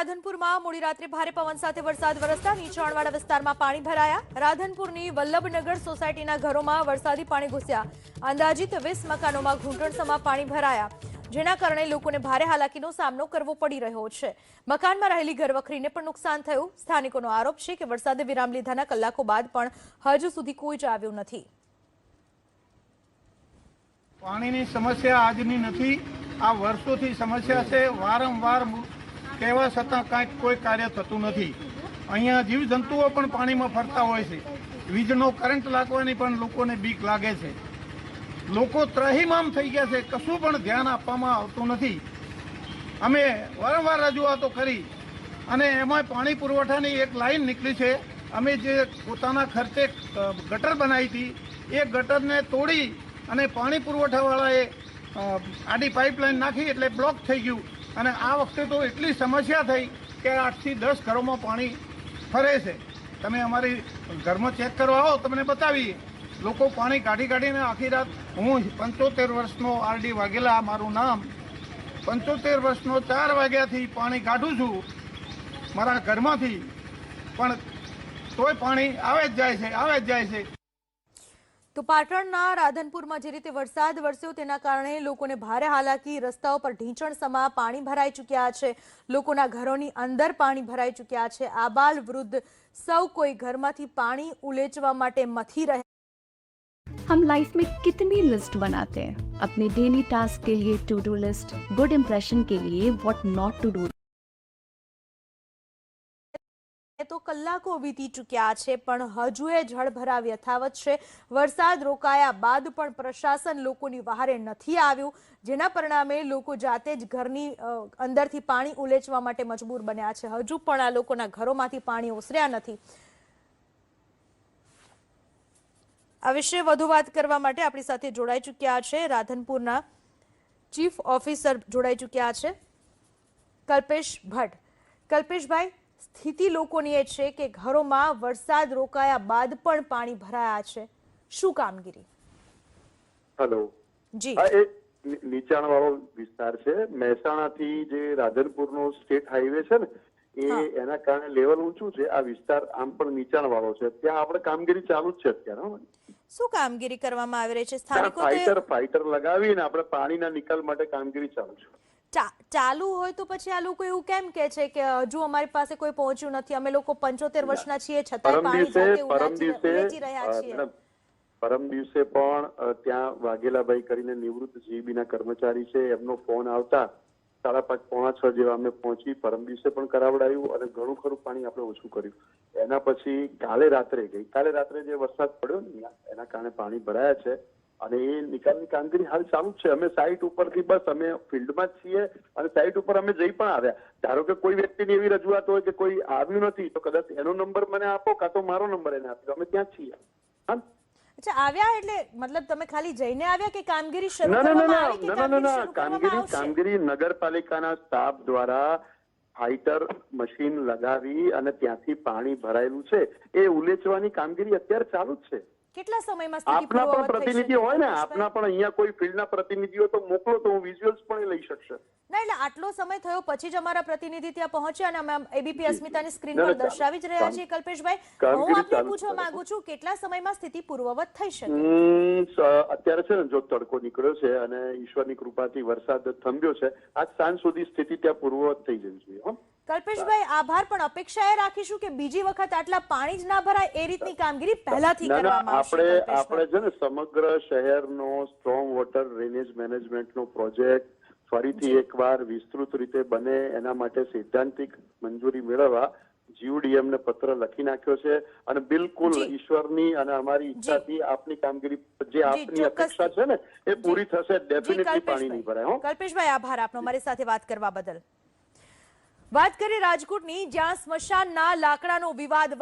રાધનપુરમાં મોડી રાત્રે ભારે પવન સાથે વરસાદ વરસતા નીચાણવાળા વિસ્તારમાં પાણી ભરાયા. રાધનપુરની વલ્લભનગર સોસાયટીના ઘરોમાં વરસાદી પાણી ઘૂસ્યા. અંદાજિત વીસ મકાનોમાં ઘૂંટણસમાં પાણી ભરાયા, જેના કારણે લોકોને ભારે હાલાકીનો સામનો કરવો પડી રહ્યો છે. મકાનમાં રહેલી ઘરવખરીને પણ નુકસાન થયું. સ્થાનિકોનો આરોપ છે કે વરસાદે વિરામ લીધાના કલાકો બાદ પણ હજુ સુધી કોઈ જ આવ્યું નથી. પાણીની સમસ્યા આજની નથી. આ વર્ષોથી સમસ્યા છે. વારંવાર કહેવા છતાં કાંઈક કોઈ કાર્ય થતું નથી. અહીંયા જીવજંતુઓ પણ પાણીમાં ફરતા હોય છે. વીજનો કરંટ લાગવાની પણ લોકોને બીક લાગે છે. લોકો ત્રહીમામ થઈ ગયા છે. કશું પણ ધ્યાન આપવામાં આવતું નથી. અમે વારંવાર રજૂઆતો કરી અને એમાં પાણી પુરવઠાની એક લાઈન નીકળી છે. અમે જે પોતાના ખર્ચે ગટર બનાવી હતી, એ ગટરને તોડી અને પાણી પુરવઠાવાળાએ આડી પાઇપલાઇન નાખી એટલે બ્લોક થઈ ગયું. અને આ વખતે તો એટલી સમસ્યા થઈ કે આઠથી દસ ઘરોમાં પાણી ફરે છે. તમે અમારી ઘરમાં ચેક કરવા આવો, તમને બતાવીએ. લોકો પાણી કાઢી કાઢીને આખી રાત, હું પંચોતેર વર્ષનો આરડી વાઘેલા, મારું નામ, પંચોતેર વર્ષનો ચાર વાગ્યાથી પાણી કાઢું છું મારા ઘરમાંથી. પણ તોય પાણી આવે જ જાય છે, આવે જ જાય છે. તો પાટણના રાધનપુરમાં જે રીતે વરસાદ વરસ્યો તેના કારણે લોકોને ભારે હાલાકી રસ્તાઓ પર ઢીંચણ સમા પાણી ભરાઈ ચૂક્યા છે લોકોના ઘરોની અંદર પાણી ભરાઈ ચૂક્યા છે આબાલ વૃદ્ધ સૌ કોઈ ઘરમાંથી પાણી ઉલેચવા માટે મથી રહે हम लाइफ में कितनी लिस्ट बनाते हैं अपने डेली टास्क के लिए to do list good impression के लिए व्हाट नॉट टू डू તો કલાકો વીતી ચૂક્યા છે, પણ હજુ એ જળભરાવ યથાવત છે. વરસાદ રોકાયા બાદ પણ પ્રશાસન લોકોની વહારે નથી આવ્યું, જેના પરિણામે લોકો જાતે જ ઘરની અંદરથી પાણી ઉલેચવા માટે મજબૂર બન્યા છે. હજુ પણ આ લોકોના ઘરોમાંથી પાણી ઓસર્યા નથી. આ વિશે વધુ વાત કરવા માટે આપણી સાથે જોડાઈ ચૂક્યા છે. રાધનપુરના ચીફ ઓફિસર જોડાઈ ચૂક્યા છે. કલ્પેશ ભટ્ટ. કલ્પેશભાઈ સ્થિતિ લોકોની એ છે કે ઘરોમાં વરસાદ રોકાયા બાદ પણ પાણી ભરાયા છે. શું કામગીરી? હેલો જી. આ એક નીચાણ વાળો વિસ્તાર છે. મહેસાણાથી જે રાધનપુરનો સ્ટેટ હાઈવે છે ને એ એના કારણે લેવલ ઊંચું છે. આ વિસ્તાર આમ પણ નીચાણ વાળો છે. ત્યાં આપણે કામગીરી ચાલુ જ છે અત્યારે શું કામગીરી કરવામાં આવી રહી છે? સ્થાનિકો ફાઈટર ફાઈટર લગાવીને આપણે પાણીના નિકાલ માટે કામગીરી ચાલુ છે. ચાલુ હોય તો પછી આ લોકો એવું કેમ કે છે કે હજુ અમારી પાસે કોઈ પહોંચ્યું નથી અમે લોકો પંચોતેર વર્ષના છીએ છતાં પાણી જાતે પરમ દિવસે રહ્યા છીએ. પરમ દિવસે પણ ત્યાં વાઘેલાભાઈ કરીને નિવૃત્ત જીબીના કર્મચારી છે એમનો ફોન આવતા સાડા પાંચ પોણા છ જેવા અમે પહોંચી પરમ દિવસે પણ કરાવડાયું અને ઘણું ખરું પાણી આપણે ઓછું કર્યું. એના પછી કાલે રાત્રે ગઈ કાલે રાત્રે જે વરસાદ પડ્યો ને એના કારણે પાણી ભરાયા છે. અને એ નિકાલની કામગીરી હાલ ચાલુ છે. અમે સાઈટ ઉપરથી બસ અમે ફિલ્ડમાં જ છીએ અને સાઇટ ઉપર અમે જઈ પણ આવ્યા. ધારો કે કોઈ વ્યક્તિની એવી રજૂઆત હોય કે કોઈ આવ્યું નથી તો કદાચ એનો નંબર મને આપો કાં તો મારો નંબર એને આપજો અમે ત્યાં છીએ. હા? અચ્છા આવ્યા એટલે મતલબ તમે ખાલી જઈને આવ્યા કે કામગીરી શરૂ કરવામાં આવી કે કામગીરી કામગીરી નગરપાલિકાના સ્ટાફ દ્વારા ફાઈટર મશીન લગાવી અને ત્યાંથી પાણી ભરાયેલું છે. એ ઉલેચવાની કામગીરી અત્યારે ચાલુ જ છે. કેટલા સમયમાં સ્થિતિ આપના પણ પ્રતિનિધિ હોય ને આપના પણ અહીંયા કોઈ ફિલ્ડના પ્રતિનિધિઓ તો મોકલો તો હું વિઝ્યુઅલ્સ પણ લઈ શકશે. ના એટલે આટલો સમય થયો પછી જ અમારા પ્રતિનિધિ ત્યાં પહોંચ્યા અને અમે એબીપી અસ્મિતાની સ્ક્રીન પર દર્શાવી જ રહ્યા છીએ કલ્પેશભાઈ. હું આપને પૂછવા. માંગુ છું કેટલા સમયમાં સ્થિતિ પૂર્વવત થઈ શકે? અત્યારે છે ને જો તડકો નીકળ્યો છે અને ઈશ્વરની કૃપાથી વરસાદ થંભ્યો છે આજ સાંજ સુધી સ્થિતિ ત્યાં પૂર્વવત થઈ જવી જોઈએ કલ્પેશભાઈ આભાર પણ અપેક્ષા એ રાખીશું કે બીજી વખત આટલા પાણી જ ના ભરાય એ રીતની કામગીરી પહેલાથી કરવામાં આવશે આપણે આપણે છે ને સમગ્ર શહેરનો સ્ટ્રોંગ વોટર ડ્રેનેજ મેનેજમેન્ટનો પ્રોજેક્ટ ફરીથી એકવાર વિસ્તૃત રીતે બને એના માટે સૈદ્ધાંતિક મંજૂરી મેળવવા જીયુડીએમ ને પત્ર લખી નાખ્યો છે અને બિલકુલ. ઈશ્વરની અને અમારી ઈચ્છાથી આપની કામગીરી જે આપની અપેક્ષા છે ને એ પૂરી થશે ડેફિનેટલી પાણી નહીં ભરાય હો. કલ્પેશભાઈ કલ્પેશભાઈ આભાર. આપનો મારી સાથે વાત કરવા બદલ. વાત કરીએ રાજકોટની જ્યાં સ્મશાનના લાકડાનો વિવાદ